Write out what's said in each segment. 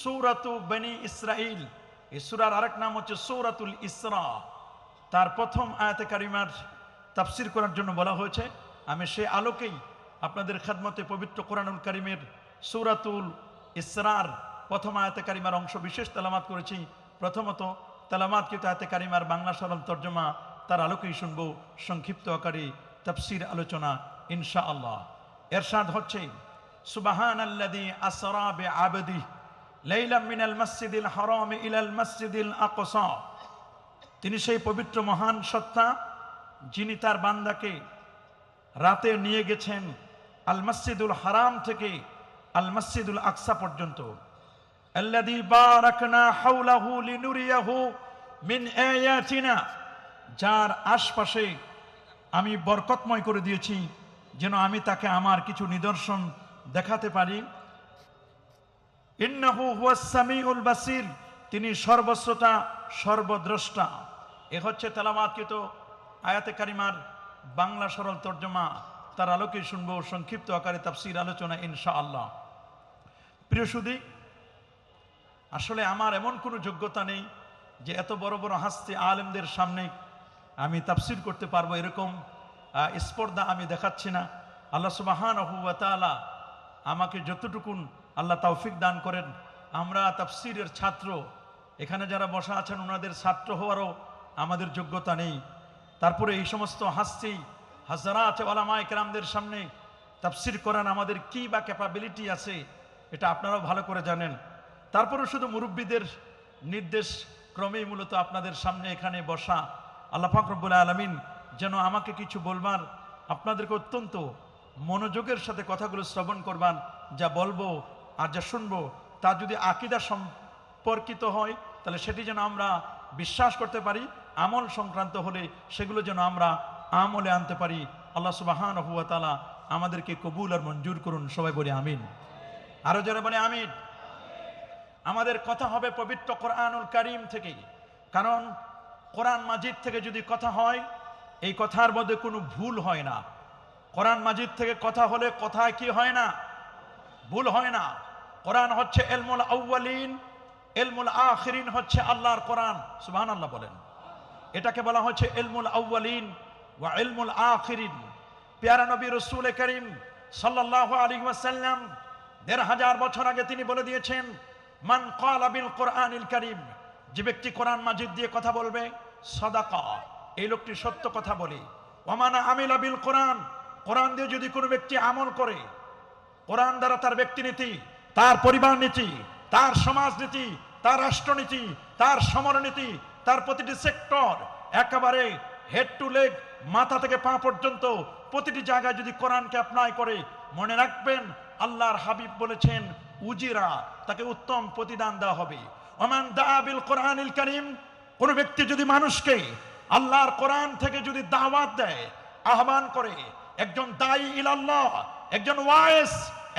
সৌরাতু বেনি ইসরাইল এই সুরার আরেক নাম হচ্ছে সৌরাতুল ইসরা। তার প্রথম আয়াতে কারিমার তাফসির করার জন্য বলা হয়েছে, আমি সে আলোকেই আপনাদের খেদমতে পবিত্র কোরআনুল কারিমের সৌরাতুল ইসরার প্রথম আয়াতে কারিমার অংশ বিশেষ তেলামাত করেছি। প্রথমত তেলামাতকৃত আয়াতে কারিমার বাংলা সরল তর্জমা তার আলোকেই শুনব, সংক্ষিপ্ত আকারে তাফসির আলোচনা ইনশা আল্লাহ এরশাদ হচ্ছে সুবাহান আল্লাদি আসরা বে আবদি লাইলাম মিনাল মসজিদিল হারাম ইলাল মসজিদিল আকসা। তিনি সেই পবিত্র মহান সত্তা যিনি তার বান্দাকে রাতে নিয়ে গেছেন আল মসজিদুল হারাম থেকে আল মসজিদুল আকসা পর্যন্ত। আল্লাযী বারাকনা হাওলাহু লিনুরিয়াহু মিন আয়াতিনা, যার আশপাশে আমি বরকতময় করে দিয়েছি, যেন আমি তাকে আমার কিছু নিদর্শন দেখাতে পারি। বাসির। তিনি সর্বশ্রোতা সর্বদ্রষ্টা। এ হচ্ছে তেলামাতকৃত আয়াতে কারিমার বাংলা সরল তর্জমা। তার আলোকে শুনব সংক্ষিপ্ত আকারে তাফসির আলোচনা ইনশা আল্লাহ প্রিয় সুদী আসলে আমার এমন কোনো যোগ্যতা নেই যে এত বড় বড় হাস্তি আলেমদের সামনে আমি তাফসির করতে পারব এরকম স্পর্ধা আমি দেখাচ্ছি না। আল্লাহ সুবাহান তাআলা আমাকে যতটুকুন আল্লাহ তৌফিক দান করেন। আমরা তাফসিরের ছাত্র। এখানে যারা বসা আছেন, ওনাদের ছাত্র হওয়ারও আমাদের যোগ্যতা নেই। তারপরে এই সমস্ত হাস্তি হাজারাত ওলামা একরামদের সামনে তাফসির করান আমাদের কি বা ক্যাপাবিলিটি আছে, এটা আপনারাও ভালো করে জানেন। তারপরে শুধু মুরব্বীদের নির্দেশ ক্রমেই মূলত আপনাদের সামনে এখানে বসা। আল্লাহ ফাকরবুল আলমিন যেন আমাকে কিছু বলবার, আপনাদেরকে অত্যন্ত মনোযোগের সাথে কথাগুলো শ্রবণ করবার যা বলব আর যা শুনব, তা যদি আকিদা সম্পর্কিত হয়, তাহলে সেটি যেন আমরা বিশ্বাস করতে পারি, আমল সংক্রান্ত হলে সেগুলো যেন আমরা আমলে আনতে পারি। আল্লাহ সুবাহান হুয়া তালা আমাদেরকে কবুল আর মঞ্জুর করুন, সবাই বলে আমিন। আরও যারা বলে আমিন। আমাদের কথা হবে পবিত্র কোরআনুল করিম থেকে। কারণ কোরআন মাজিদ থেকে যদি কথা হয়, এই কথার মধ্যে কোনো ভুল হয় না। কোরআন মাজিদ থেকে কথা হলে কথায় কি হয় না? ভুল হয় না। কোরআন হচ্ছে এলমুল আউ্বালিন এলমুল আখরিন হচ্ছে আল্লাহর কোরআন। সুবহান আল্লাহ বলেন। এটাকে বলা হচ্ছে এলমুল আউ্বালিন ওয়া এলমুল আখরিন। পেয়ারা নবী রসুল করিম সাল্লাল্লাহু আলাইহি ওয়াসাল্লাম দেড় হাজার বছর আগে তিনি বলে দিয়েছেন, মান কল আবিল কোরআন ইল করিম যে ব্যক্তি কোরআন মাজিদ দিয়ে কথা বলবে, সাদাকা এই লোকটি সত্য কথা বলে। ওমানা আমিল আবিল কোরআন কোরআন দিয়ে যদি কোনো ব্যক্তি আমল করে, কোরআন দ্বারা তার ব্যক্তিনীতি তার পরিবার নীতি, তার সমাজনীতি তার রাষ্ট্রনীতি, তার সমরনীতি, তার প্রতিটি সেক্টর একেবারে হেড টু লেগ মাথা থেকে পা পর্যন্ত প্রতিটি জায়গায় যদি কোরআনকে অ্যাপ্লাই করে, মনে রাখবেন আল্লাহর হাবিব বলেছেন, উজিরা, তাকে উত্তম প্রতিদান দেওয়া হবে। ওমান দাবিল কোরআনিল করিম, কোনো ব্যক্তি যদি মানুষকে আল্লাহর কোরআন থেকে যদি দাওয়াত দেয়, আহ্বান করে, একজন দায়ী ইলাল্লাহ, একজন ওয়াইস,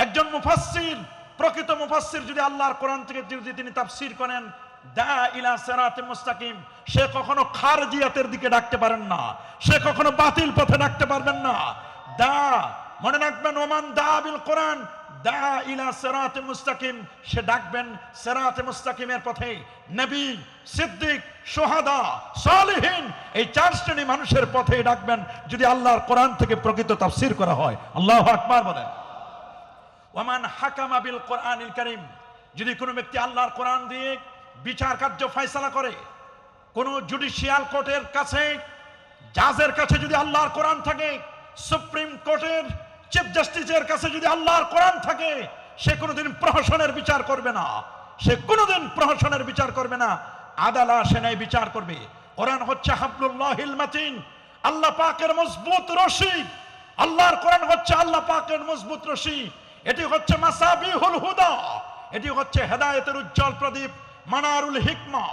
একজন মুফাসসির প্রকৃত মুফাসসির যদি আল্লাহর কোরআন থেকে যদি তিনি তাফসীর করেন, দা ইলা সিরাতে মুস্তাকিম, সে কখনো খারজিয়াতের দিকে ডাকতে পারেন না, সে কখনো বাতিল পথে ডাকতে পারবেন না। দা, মনে রাখবেন, ওমান দা বিল কোরআন, দা ইলা সিরাতে মুস্তাকিম, সে ডাকবেন সিরাতে মুস্তাকিমের পথে। নবী, সিদ্দিক সোহাদা সালেহীন, এই চার শ্রেণি মানুষের পথে ডাকবেন যদি আল্লাহর কোরআন থেকে প্রকৃত তাফসীর করা হয়। আল্লাহ আকবার বলেন। ওমান হাকামা বিল কোরআনিল করিম। যদি কোনো ব্যক্তি আল্লাহর কোরআন দিয়ে বিচার কার্য ফয়সালা করে, কোন জুডিশিয়াল কোর্টের কাছে, জাজের কাছে যদি আল্লাহর কোরআন থাকে, সুপ্রিম কোর্টের চিফ জাস্টিসের কাছে যদি আল্লাহর কোরআন থাকে, সে কোনোদিন প্রহসনের বিচার করবে না। সে কোনোদিন প্রহসনের বিচার করবে না। আদালা সে ন্যায় বিচার করবে। কোরআন হচ্ছে হাবলুল্লাহিল মাতিন। আল্লাহ পাকের মজবুত রশি। আল্লাহর কোরআন হচ্ছে আল্লাহ পাকের মজবুত রশি। এটি হচ্ছে মাসাবিহুল হুদা। এটি হচ্ছে হেদায়েতের উজ্জ্বল প্রদীপ, মানারুল হিকমা,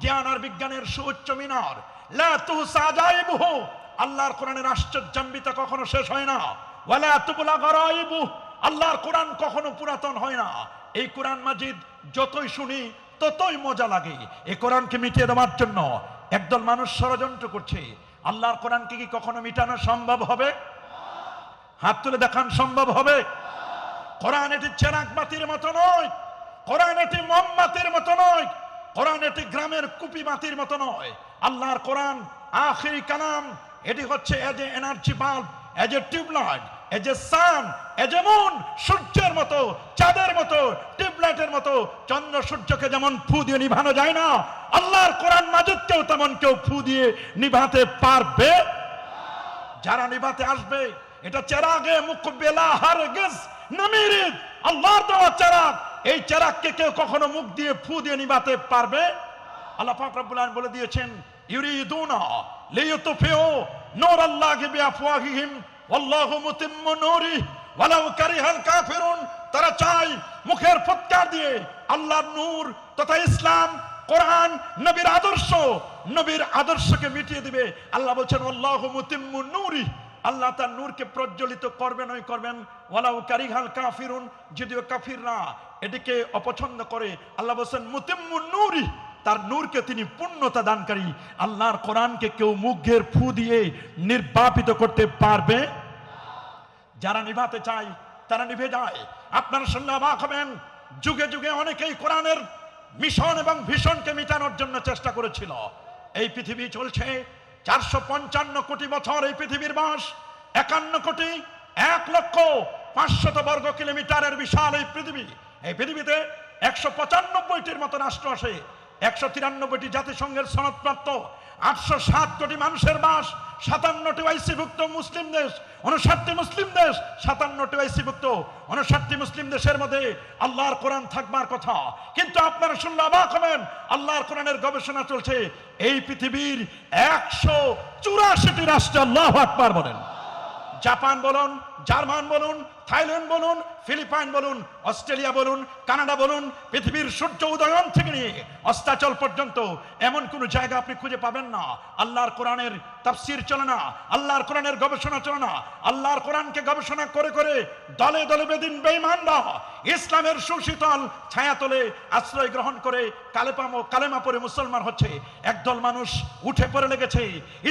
জ্ঞান আর বিজ্ঞানের সুউচ্চ মিনার। লা তুহসা জাইবুহু আল্লাহর কোরআনের আশ্চর্যান্বিতা কখনো শেষ হয় না। ওয়ালা তুবলা গরাইবু। আল্লাহর কোরআন কখনো পুরাতন হয় না। এই কোরআন মাজিদ যতই শুনি, ততই মজা লাগে। এই কোরআনকে মিটিয়ে দেওয়ার জন্য একদল মানুষ ষড়যন্ত্র করছে। আল্লাহর কোরআনকে কি কখনো মিটানো সম্ভব হবে? হাত তুলে দেখান সম্ভব হবে? কোরআন এটি চেরাক বাতির মতো নয়। কোরআন এটি মোমবাতির মতো নয়। কোরআন এটি গ্রামের কুপি বাতির মতো নয়। আল্লাহর কোরআন আখিরি কালাম, এটি হচ্ছে as a energy bulb as a tubelight as a sun a moon সূর্যের মতো, চাঁদের মতো টিউবলাইটের মতো। চন্দ্র সূর্যকে যেমন ফু দিয়ে নিভানো যায় না, আল্লাহর কোরআন মাজিদকেও তেমন কেউ ফু দিয়ে নিভাতে পারবে। যারা নিভাতে আসবে, এটা চেরাগে মুখ বেলা হার গেস নামিরিদ আল্লাহর দেওয়া এই কেউ কখনো মুখ দিয়ে ফু দিয়ে নিভাতে পারবে? আল্লাহ পাক বলে দিয়েছেন, ইউরিদুনা নূর আল্লাহি বিআফওয়াহিহিম মুতিম্মু নূরি, ওয়ালাউ কারিহাল কাফিরুন। তারা চায় মুখের ফুৎকার দিয়ে আল্লাহর নূর তথা ইসলাম, কোরআন, নবীর আদর্শ, নবীর আদর্শকে মিটিয়ে দিবে। আল্লাহ বলছেন আল্লাহু মুতিম্মু নূরি। আল্লাহ তার নূরকে প্রজ্বলিত করবেন, ওই করবেন ওয়ালাউ কারিহাল কাফিরুন, যদিও কাফিররা এটিকে অপছন্দ করে, আল্লাহ বলছেন মুতিম্মু নূরি তার নূরকে তিনি পূর্ণতা দানকারী। আল্লাহর কোরআনকে কেউ মুখের ফু দিয়ে নির্বাপিত করতে পারবে? যারা নিভাতে চায়, তারা নিভে যায়। আপনারা শুনলে অবাক হবেন, যুগে যুগে অনেকেই কোরআনের মিশন এবং ভীষণকে মিটানোর জন্য চেষ্টা করেছিল। এই পৃথিবী চলছে চারশো পঞ্চান্ন কোটি বছর এই পৃথিবীর বাস, একান্ন কোটি, এক লক্ষ পাঁচশত বর্গ কিলোমিটারের বিশাল এই পৃথিবী। এই পৃথিবীতে একশো পঁচানব্বইটির মতো রাষ্ট্র আসে একশো তিরানব্বইটি জাতিসংঘের সনদপ্রাপ্ত, আটশো সাত কোটি মানুষের বাস, সাতান্নটি ওয়াইসিভুক্ত মুসলিম দেশ, উনষাটটি মুসলিম দেশ, সাতান্নটি ওয়াইসিভুক্ত, উনষাটটি মুসলিম দেশের মধ্যে আল্লাহর কোরআন থাকবার কথা। কিন্তু আপনারা শুনলে অবাক হবেন, আল্লাহর কোরআনের গবেষণা চলছে, এই পৃথিবীর একশো চুরাশিটি রাষ্ট্রে আল্লাহ আকবার বলেন। জাপান বলুন জার্মান বলুন, থাইল্যান্ড বলুন, ফিলিপাইন বলুন, অস্ট্রেলিয়া বলুন, কানাডা বলুন, পৃথিবীর সূর্য উদয়ন থেকে নিয়ে অস্তাচল পর্যন্ত এমন কোন জায়গা আপনি খুঁজে পাবেন না। আল্লাহর কোরআনের তাফসির চলে না, আল্লাহর কোরআনের গবেষণা চলে না, আল্লাহর কোরআনকে গবেষণা করে করে দলে দলে বেদিন বেঈমানরা ইসলামের সুশীতল ছায়া তোলে আশ্রয় গ্রহণ করে কালেপাম ও কালেমা পরে মুসলমান হচ্ছে। একদল মানুষ উঠে পড়ে লেগেছে,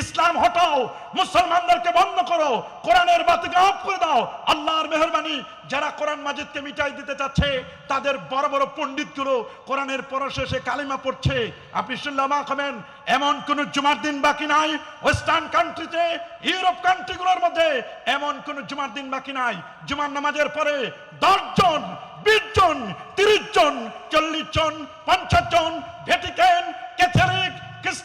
ইসলাম হটাও, মুসলমানদেরকে বন্ধ করো, কোরআনের বাতিকে অফ করে দাও, আল্লাহর মেহরবানি, যারা কোরআন মাজিদকে মিটাই দিতে চাচ্ছে, তাদের বড় বড় পণ্ডিতগুলো কোরআনের পরশেষে কালিমা পড়ছে। আপনি শুনলাম হবেন, এমন কোন জুমার দিন বাকি নাই ওয়েস্টার্ন কান্ট্রিতে ইউরোপ কান্ট্রিগুলোর মধ্যে, এমন কোন জুমার দিন বাকি নাই। জুমার নামাজের পরে দশজন বিশ জন, তিরিশ জন, চল্লিশ জন, পঞ্চাশ জন ক্যাথলিক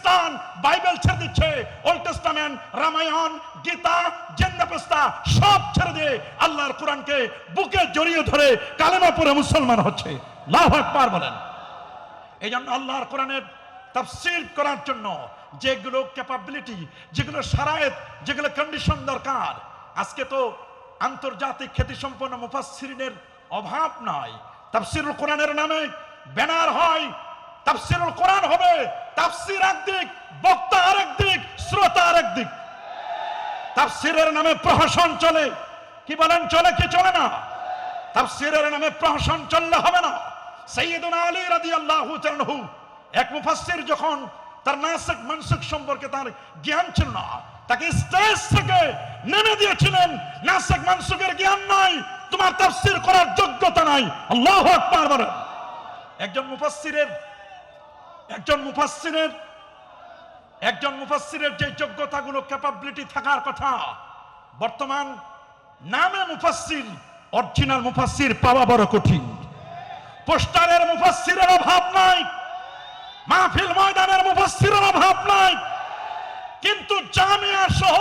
খ্রিস্টান বাইবেল ছেড়ে দিচ্ছে। ওল্ড টেস্টামেন্ট রামায়ণ গীতা জেন্দাপস্তা সব ছেড়ে দিয়ে আল্লাহর কোরআনকে বুকে জড়িয়ে ধরে কালেমা পরে মুসলমান হচ্ছে। লাভ আকবার বলেন। এই জন্য আল্লাহর কোরআনের তাফসির করার জন্য যেগুলো ক্যাপাবিলিটি যেগুলো সারায়েত, যেগুলো কন্ডিশন দরকার, আজকে তো আন্তর্জাতিক খ্যাতিসম্পন্ন মুফাসসিরিনের অভাব নাই তাফসিরুল কোরআনের নামে ব্যানার হয় তাফসিরুল কোরআন হবে। তাফসির একদিক বক্তা আরেক দিক, শ্রোতা আরেক দিক। তাফসিরের নামে প্রহসন চলে। কি বলেন, চলে কি চলে না? তাফসিরের নামে প্রহসন চললে হবে না। আলী এক যখন তার নাসিক মানসিক সম্পর্কে তার জ্ঞান ছিল না, তাকে স্টেজ থেকে নেমে দিয়েছিলেন। নাসিক মানসিকের জ্ঞান নাই, তোমার তাফসির করার যোগ্যতা নাই। আল্লাহু আকবার একজন মুফাসসিরের একজন মুফাসসিরের একজন মুফাসসিরের যে যোগ্যতাগুলো ক্যাপাবিলিটি থাকার কথা, বর্তমান নামে মুফাসসির অরিজিনাল মুফাসসির পাওয়া বড় কঠিন। পোস্টারের মুফাসসিরের অভাব নাই, মাহফিল ময়দানের মুফাসসিরের অভাব নাই, কিন্তু জামিয়া সহ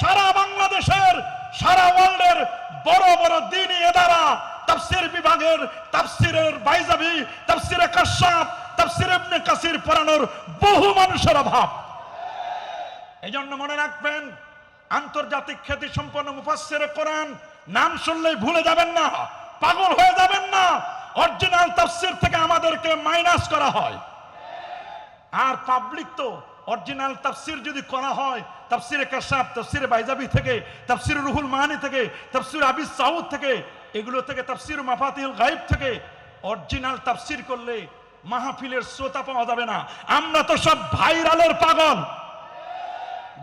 সারা বাংলাদেশের, সারা ওয়ার্ল্ডের বড় বড় দিনই এদারা, তাফসির বিভাগের, তাফসিরের বাইজাবি, তাফসিরে কাশাব তাফসির ইবনে কাসির বহু মানুষের অভাব। এই জন্য মনে রাখবেন, আন্তর্জাতিক খ্যাতি সম্পন্ন মুফাসসির নাম শুনলেই ভুলে যাবেন না, পাগল হয়ে যাবেন না, অরিজিনাল তাফসির থেকে আমাদেরকে মাইনাস করা হয়। আর পাবলিক তো অরিজিনাল তাফসির যদি করা হয়, তাফসিরে কাশাব তাফসিরে বাইজাবি থেকে, তাফসির রুহুল মাহানি থেকে, তাফসির আবিস সাউদ থেকে, এগুলো থেকে তাফসির মাফাতিল গাইব থেকে অরিজিনাল তাফসির করলে মাহফিলের শ্রোতা পাওয়া যাবে না। আমরা তো সব ভাইরালের পাগল।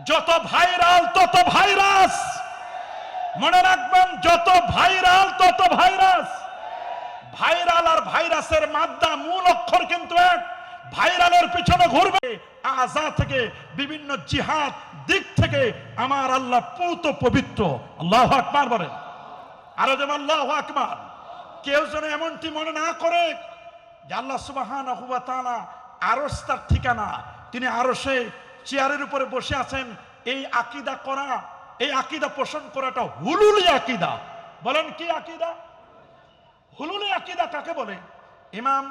যত ভাইরাল, তত ভাইরাস। মনে রাখবেন, যত ভাইরাল, তত ভাইরাস। ভাইরাল আর ভাইরাসের মাদ্দা মূল অক্ষর কিন্তু এক। ভাইরালের পিছনে ঘুরবে। আজা থেকে, বিভিন্ন জিহাদ দিক থেকে আমার আল্লাহ পুত পবিত্র। আল্লাহ আকবার বলেন। আরও যেমন আল্লাহ আকবার। কেউ যেন এমনটি মনে না করে যে আল্লাহ সুবাহান আরস তার ঠিকানা, তিনি আরসে চেয়ারের উপরে বসে আছেন। এই আকিদা করা, এই আকিদা পোষণ করাটা হুলুলি আকিদা। বলেন কি আকিদা? হুলুলি আকিদা কাকে বলে? ইমাম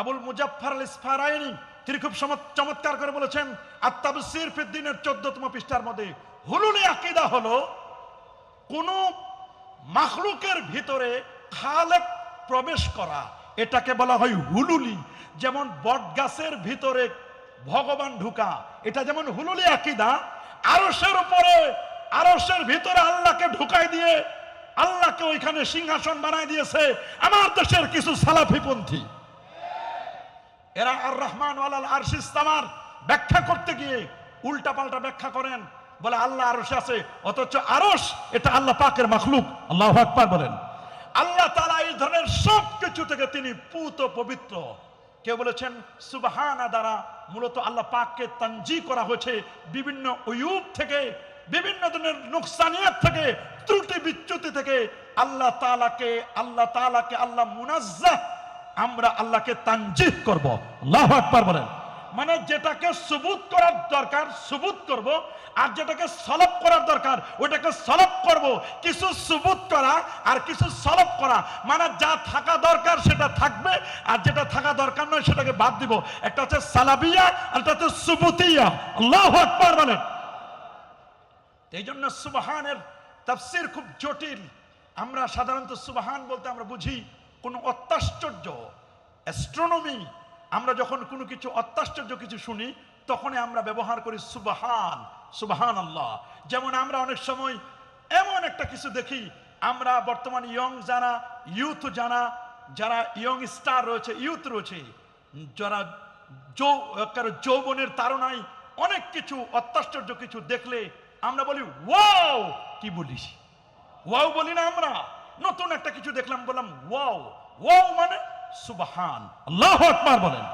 আবুল মুজাফফর আল ইসফারাইনি তিনি খুব চমৎকার করে বলেছেন আত্মাবসির ফিদ্দিনের চোদ্দতম পৃষ্ঠার মধ্যে হুলুলি আকিদা হলো কোন মাখলুকের ভিতরে খালেক প্রবেশ করা এটাকে বলা হয় হুলুলি। যেমন বট গাছের ভিতরে ভগবান ঢুকা, এটা যেমন হুলুলি আকিদা আরসের উপরে আরসের ভিতরে আল্লাহকে ঢুকাই দিয়ে আল্লাহকে ওইখানে সিংহাসন বানাই দিয়েছে আমার দেশের কিছু সালাফিপন্থী। এরা আর রহমান ওয়ালাল আরশিস্তামার ব্যাখ্যা করতে গিয়ে উল্টা পাল্টা ব্যাখ্যা করেন, বলে আল্লাহ আরশে আছে, অথচ আরশ এটা আল্লাহ পাকের মাখলুক। আল্লাহ আকবার বলেন। আল্লাহ ধরনের সব কিছু থেকে তিনি পুত পবিত্র। কেউ বলেছেন, সুবাহানা দ্বারা মূলত আল্লাহ পাককে তানজি করা হয়েছে বিভিন্ন উয়ুব থেকে, বিভিন্ন ধরনের নুকসানিয়াত থেকে, ত্রুটি বিচ্যুতি থেকে। আল্লাহ তালাকে আল্লাহ তালাকে আল্লাহ মুনাজ্জা আমরা আল্লাহকে তানজিহ করব। আল্লাহ আকবার বলেন। মানে যেটাকে সুবুত করার দরকার, সুবুত করব, আর যেটাকে সলব করার দরকার, ওটাকে সলব করব। কিছু সুবুত করা আর কিছু সলভ করা মানে যা থাকা দরকার সেটা থাকবে, আর যেটা থাকা দরকার নয় সেটাকে বাদ দিব। একটা হচ্ছে সালাবিয়া, আর একটা হচ্ছে সুবুতিয়া। আল্লাহ আকবার বলেন। এই জন্য সুবাহানের তাফসির খুব জটিল। আমরা সাধারণত সুবাহান বলতে আমরা বুঝি কোনো অত্যাশ্চর্য অ্যাস্ট্রোনমি আমরা যখন কোনো কিছু অত্যাশ্চর্য কিছু শুনি, তখনই আমরা ব্যবহার করি সুবাহান সুবাহান আল্লাহ যেমন আমরা অনেক সময় এমন একটা কিছু দেখি, আমরা বর্তমান ইয়ং যারা ইউথ যারা যারা ইয়ং স্টার রয়েছে ইউথ রয়েছে, যারা একেবারে যৌবনের তারনায় অনেক কিছু অত্যাশ্চর্য কিছু দেখলে আমরা বলি, ওয়াও! কি বলিস? ওয়াও বলি না আমরা। নতুন একটা কিছু দেখলাম, বললাম, ওয়াও। ওয়াও মানে সুবহান। আল্লাহ আকবার বলেন।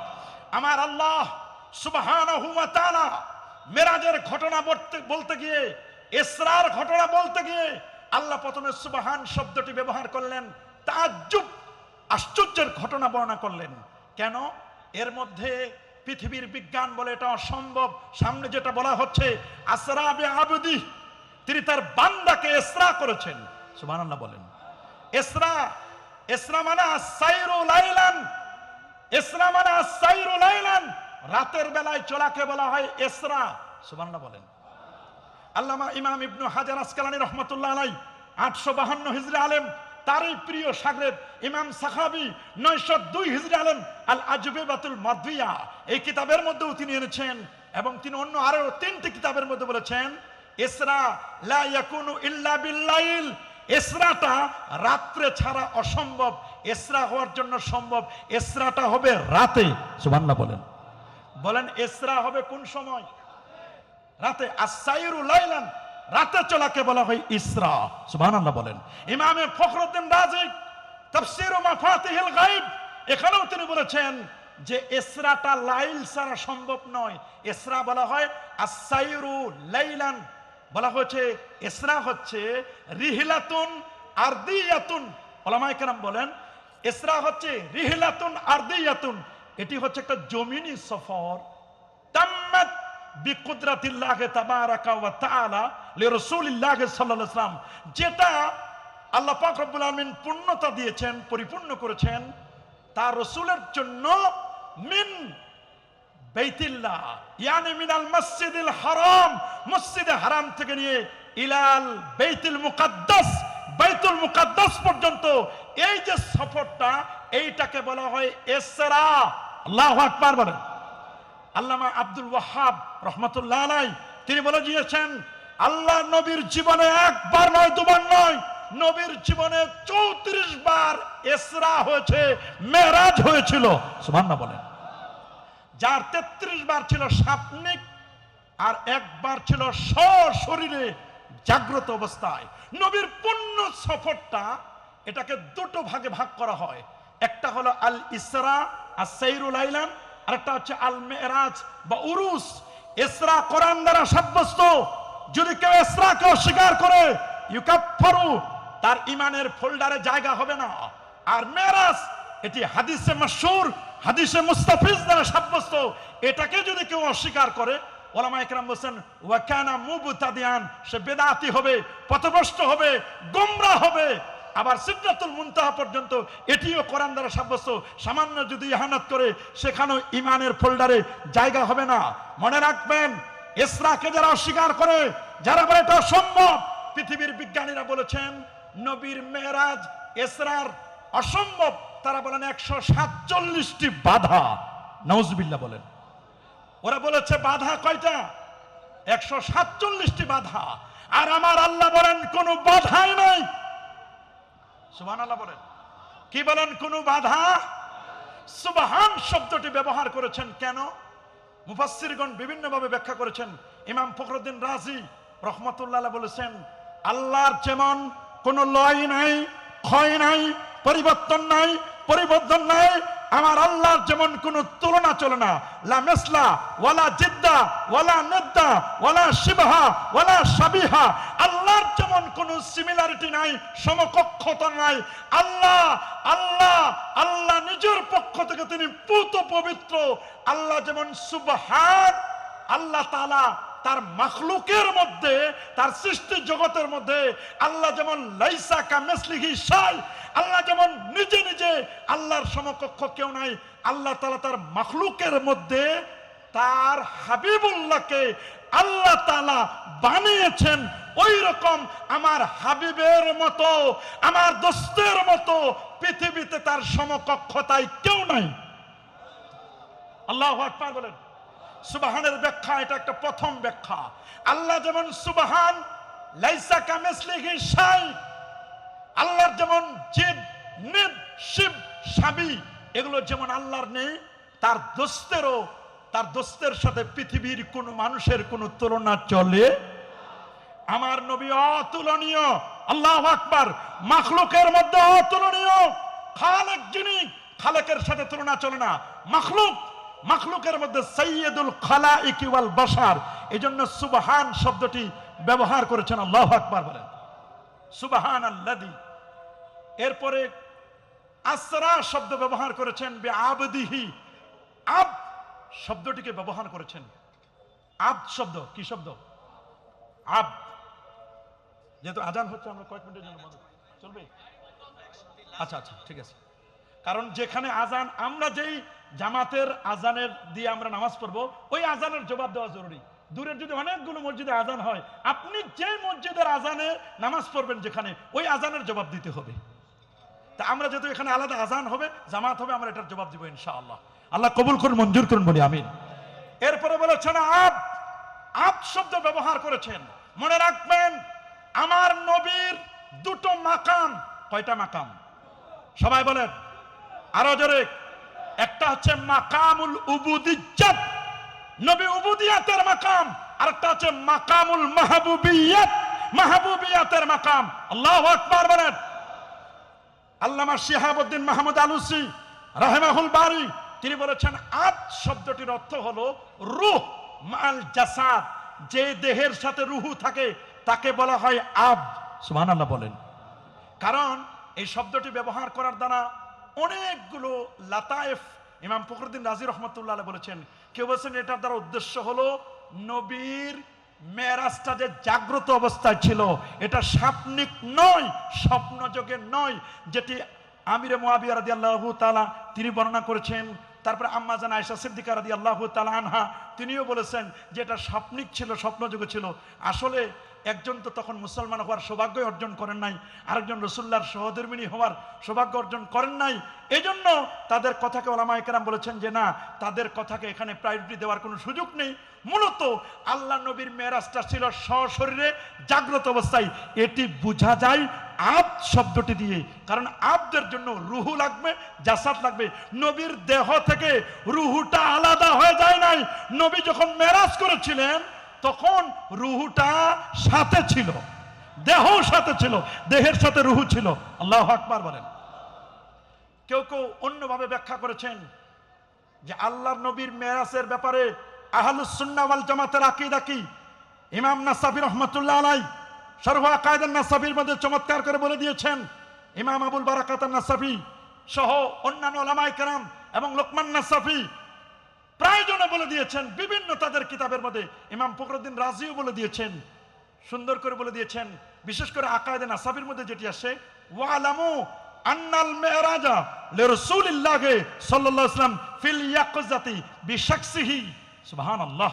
আমার আল্লাহ সুবহান মেরাজের ঘটনা বলতে গিয়ে এসরার ঘটনা বলতে গিয়ে আল্লাহ প্রথমে সুবহান শব্দটি ব্যবহার করলেন, তাজ্জুব, আশ্চর্যের ঘটনা বর্ণনা করলেন। কেন? এর মধ্যে পৃথিবীর বিজ্ঞান বলে এটা অসম্ভব। সামনে যেটা বলা হচ্ছে আসরাবে আবদি, তিনি তার বান্দাকে এসরা করেছেন। সুবহানাল্লাহ বলেন। এসরা এসরা আসাইরু লাইলান এসরা লাইলান। রাতের বেলায় চলাকে বলা হয় এসরা সুবহানাল্লাহ বলেন। আল্লামা ইমাম ইবনু হাজার আসকালানি রহমতুল্লাহ আলাই আটশো বাহান্ন হিজরি আলেম, তারই প্রিয় সাগরেদ ইমাম সাখাবি, নয়শো দুই হিজরি আলেম আল আজবে বাতুল মাদবিয়া এই কিতাবের মধ্যেও তিনি এনেছেন এবং তিনি অন্য আরও তিনটি কিতাবের মধ্যে বলেছেন, ইসরা লা ইয়াকুনু ইল্লা বিল্লাইল ইসরাটা রাত্রে ছাড়া অসম্ভব। এসরা হওয়ার জন্য সম্ভব। ইসরাটা হবে রাতে। সুবান্না বলেন। বলেন, এসরা হবে কোন সময়? রাতে। আসাইরু লাইলান। রাতে চলাকে বলা হয় ইসরা। সুবহানাল্লাহ বলেন। ইমামে ফখরুদ্দিন রাজি। এখানেও তিনি বলেছেন যে এসরাটা লাইল ছাড়া সম্ভব নয়। এসরা বলা হয় আসাইরু লাইলান। বলা হয়েছে, এসরা হচ্ছে রিহিলাতুন আরদিয়াতুন। ওলামায়ে কেরাম বলেন, এসরা হচ্ছে রিহিলাতুন আরদিয়াতুন। এটি হচ্ছে একটা জমিনি সফর। তাম্মাত বিকুদরাতিল্লাহ তাবারাকা ওয়া তাআলা লিরাসূলিল্লাহ সাল্লাল্লাহু আলাইহি সাল্লাম, যেটা আল্লাহ পাক রব্বুল আলামিন পূর্ণতা দিয়েছেন, পরিপূর্ণ করেছেন, তার রসূলের জন্য মিন ইয়ানি মিনাল মসজিদিল থেকে নিয়ে ইলাল পর্যন্ত এই যে সফরটা, এইটাকে বলা হয় আকবার বলেন। আল্লামা আব্দুল ওয়াহাব রহমতুল্লাহ তিনি বলে দিয়েছেন, আল্লাহ নবীর জীবনে একবার নয়, দুবার নয়, নবীর জীবনে চৌত্রিশ বার এসরা হয়েছে, মেরাজ হয়েছিল। বলেন। যার তেত্রিশ বার ছিল সাপনিক আর একবার ছিল সশরীরে জাগ্রত অবস্থায়। নবীর পূর্ণ সফরটা এটাকে দুটো ভাগে ভাগ করা হয়। একটা হলো আল ইসরা আর সাইরুল আইলান আর একটা হচ্ছে আল মেরাজ বা উরুস। ইসরা কোরআন দ্বারা সাব্যস্ত, যদি কেউ ইসরাকে অস্বীকার করে ইউকাফারু তার ইমানের ফোল্ডারে জায়গা হবে না। আর মেরাজ, এটি হাদিসে মশহুর হাদিসে মুস্তাফিজ দ্বারা সাব্যস্ত। এটাকে যদি কেউ অস্বীকার করে হবে করে ইমানের ফোল্ডারে জায়গা হবে না। মনে রাখবেন, ইসরাকে যারা অস্বীকার করে, যারা বলে এটা সম্ভব পৃথিবীর বিজ্ঞানীরা বলেছেন, নবীর মেহরাজ এসরার অসম্ভব। তারা বলেন একশো সাতচল্লিশটি বাধা। নওজবিল্লা বলেন। ওরা বলেছে, বাধা কয়টা? একশো সাতচল্লিশটি বাধা। আর আমার আল্লাহ বলেন, কোনো বাধাই নাই। সুবহান আল্লাহ বলেন। কি বলেন, কোনো বাধা? সুবহান শব্দটি ব্যবহার করেছেন কেন? মুফাসসিরগণ বিভিন্নভাবে ব্যাখ্যা করেছেন। ইমাম ফখরুদ্দিন রাজি রহমতুল্লাহ বলেছেন, আল্লাহর যেমন কোনো লয় নাই, ক্ষয় নাই, পরিবর্তন নাই পরিবর্তন নাই। আমার আল্লাহর যেমন কোনো তুলনা চলে না। লা মেসলা, ওয়ালা জিদ্দা, ওয়ালা নেদ্দা, ওয়ালা শিবহা, ওয়ালা সাবিহা আল্লাহর যেমন কোনো সিমিলারিটি নাই, সমকক্ষতা নাই। আল্লাহ আল্লাহ আল্লাহ নিজের পক্ষ থেকে তিনি পুত পবিত্র। আল্লাহ যেমন সুবহান, আল্লাহ তালা তার মাখলুকের মধ্যে, তার সৃষ্টি জগতের মধ্যে, আল্লাহ যেমন লাইসা কামেসলিহি শাই আল্লাহ যেমন নিজে নিজে আল্লাহর সমকক্ষ কেউ নাই, আল্লাহ তালা তার মাখলুকের মধ্যে তার হাবিবুল্লাহকে আল্লাহ তালা বানিয়েছেন ওই রকম আমার হাবিবের মতো, আমার দোস্তের মতো পৃথিবীতে তার সমকক্ষতায় কেউ নাই। আল্লাহ বলেন। সুবাহানের ব্যাখ্যা, এটা একটা প্রথম ব্যাখ্যা। আল্লাহ যেমন সুবাহান, লাইসা কামেসলিহি শাই আল্লাহর যেমন জিদ নিদ শিব সাবি এগুলো যেমন আল্লাহর নেই, তার দোস্তেরও, তার দোস্তের সাথে পৃথিবীর কোন মানুষের কোন তুলনা চলে। আমার নবী অতুলনীয়, আল্লাহ আকবার, মাখলুকের মধ্যে অতুলনীয়, খালেক যিনি, খালেকের সাথে তুলনা চলে না, মাখলুক, মাখলুকের মধ্যে সৈয়দুল খালা ইকিওয়াল বাসার এই জন্য সুবাহান শব্দটি ব্যবহার করেছেন আল্লাহ আকবার বলেন। সুবাহান আল্লাদি এরপরে আসরা শব্দ ব্যবহার করেছেন বে আবদিহি আব শব্দটিকে ব্যবহার করেছেন। আব শব্দ, কি শব্দ? আব। যেহেতু আজান হচ্ছে, আমরা কয়েক মিনিটের জন্য চলবে? আচ্ছা আচ্ছা ঠিক আছে। কারণ যেখানে আজান, আমরা যেই জামাতের আজানের দিয়ে আমরা নামাজ পড়ব, ওই আজানের জবাব দেওয়া জরুরি। দূরের যদি অনেকগুলো মসজিদে আজান হয়, আপনি যে মসজিদের আজানে নামাজ পড়বেন যেখানে, ওই আজানের জবাব দিতে হবে। তা আমরা যেহেতু এখানে আলাদা আজান হবে, জামাত হবে, আমরা এটার জবাব দিব ইনশাআল্লাহ। আল্লাহ কবুল করুন, মঞ্জুর করুন, বলি আমিন। এরপরে বলেছেন আব আব শব্দ ব্যবহার করেছেন। মনে রাখবেন, আমার নবীর দুটো মাকাম, কয়টা মাকাম? সবাই বলেন। আরও জোরে। একটা হচ্ছে মাকামুল উবুদিজ্জাত নবী উবুদিয়াতের মাকাম। আরেকটা হচ্ছে মাকামুল মাহবুবিয়াত, মাহবুবিয়াতের মাকাম। আল্লাহু আকবার বলেন। আল্লামা শিহাবুদ্দিন মাহমুদ আলুসি রাহেমাহুল বারি, তিনি বলেছেন আদ শব্দটির অর্থ হলো রুহ মাল জাসাদ। যে দেহের সাথে রুহু থাকে, তাকে বলা হয় আব। সুবহানাল্লাহ বলেন। কারণ এই শব্দটি ব্যবহার করার দ্বারা অনেকগুলো লাতায়েফ ইমাম ফখরুদ্দিন রাজি রহমতুল্লাহ বলেছেন। কেউ বলছেন, এটার দ্বারা উদ্দেশ্য হলো নবীর মেরাজটা যে জাগ্রত অবস্থায় ছিল। এটা স্বাপ্নিক নয় স্বপ্নযোগের নয়, যেটি আমিরে মোয়াবিয়া রাদি আল্লাহ তালা তিনি বর্ণনা করেছেন। তারপরে আম্মাজান আয়সা সিদ্দিকা রাদি আল্লাহ তালা আনহা তিনিও বলেছেন যে এটা স্বপ্নিক ছিল, স্বপ্নযোগে ছিল। আসলে একজন তো তখন মুসলমান হওয়ার সৌভাগ্য অর্জন করেন নাই, আরেকজন রসুল্লার সহধর্মিনী হওয়ার সৌভাগ্য অর্জন করেন নাই। এজন্য তাদের কথাকে ওলামা একরাম বলেছেন যে, না, তাদের কথাকে এখানে প্রায়োরিটি দেওয়ার কোনো সুযোগ নেই। মূলত আল্লাহ নবীর মেয়েরাজটা ছিল সশরীরে জাগ্রত অবস্থায়। এটি বোঝা যায় আব শব্দটি দিয়ে, কারণ আবদের জন্য রুহু লাগবে, জাসাদ লাগবে। নবীর দেহ থেকে রুহুটা আলাদা হয়ে যায় নাই। নবী যখন মেরাজ করেছিলেন তখন রুহুটা সাথে ছিল দেহ সাথে ছিল, দেহের সাথে রুহু ছিল। আল্লাহ আকবার বলেন। কেউ কেউ অন্যভাবে ব্যাখ্যা করেছেন যে আল্লাহর নবীর মেরাজের ব্যাপারে আহলুস সুন্নাহ ওয়াল জামাতের আকীদা কি? ইমাম নাসাফি রহমাতুল্লাহ আলাই সরহা কায়দান নাসাফির মধ্যে চমৎকার করে বলে দিয়েছেন, ইমাম আবুল বারাকাত নাসাফি সহ অন্যান্য ওলামায়ে কেরাম এবং লোকমান নাসাফি প্রায়জনে বলে দিয়েছেন, বিভিন্ন তাদের কিতাবের মধ্যে ইমাম ফখরুদ্দিন রাজিও বলে দিয়েছেন, সুন্দর করে বলে দিয়েছেন, বিশেষ করে আকায়দে নাসাবির মধ্যে যেটি আসে, ওয়ালামু আন্নাল মেরাজা লিরাসূলিল্লাহ সাল্লাল্লাহু আলাইহি ওয়াসাল্লাম ফিল ইয়াকজাতি বিশাকসিহি। সুবহানাল্লাহ।